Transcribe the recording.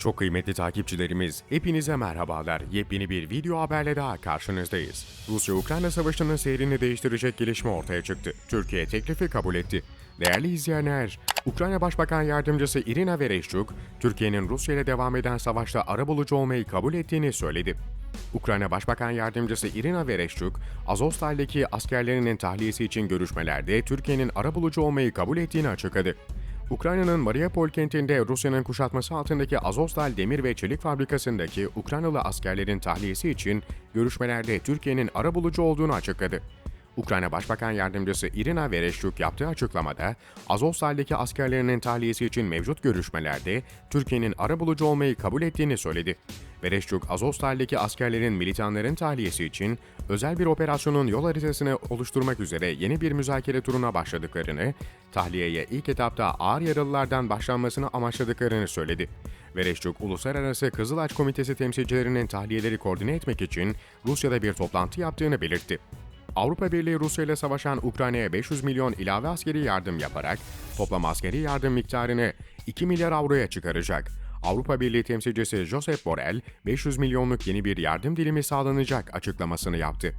Çok kıymetli takipçilerimiz, hepinize merhabalar. Yepyeni bir video haberle daha karşınızdayız. Rusya-Ukrayna savaşının seyrini değiştirecek gelişme ortaya çıktı. Türkiye teklifi kabul etti. Değerli izleyenler, Ukrayna Başbakan Yardımcısı Irina Vereshchuk, Türkiye'nin Rusya ile devam eden savaşta arabulucu olmayı kabul ettiğini söyledi. Ukrayna Başbakan Yardımcısı Irina Vereshchuk, Azovstal'deki askerlerinin tahliyesi için görüşmelerde Türkiye'nin arabulucu olmayı kabul ettiğini açıkladı. Ukrayna'nın Mariupol kentinde Rusya'nın kuşatması altındaki Azovstal demir ve çelik fabrikasındaki Ukraynalı askerlerin tahliyesi için görüşmelerde Türkiye'nin arabulucu olduğunu açıkladı. Ukrayna Başbakan Yardımcısı Irina Vereshchuk yaptığı açıklamada, Azovstal'deki askerlerinin tahliyesi için mevcut görüşmelerde Türkiye'nin arabulucu olmayı kabul ettiğini söyledi. Vereshchuk, Azovstal'deki askerlerin militanların tahliyesi için özel bir operasyonun yol haritasını oluşturmak üzere yeni bir müzakere turuna başladıklarını, tahliyeye ilk etapta ağır yaralılardan başlanmasını amaçladıklarını söyledi. Vereshchuk, Uluslararası Kızılaç Komitesi temsilcilerinin tahliyeleri koordine etmek için Rusya'da bir toplantı yaptığını belirtti. Avrupa Birliği Rusya ile savaşan Ukrayna'ya 500 milyon ilave askeri yardım yaparak toplam askeri yardım miktarını 2 milyar avroya çıkaracak. Avrupa Birliği temsilcisi Josep Borrell, 500 milyonluk yeni bir yardım dilimi sağlanacak açıklamasını yaptı.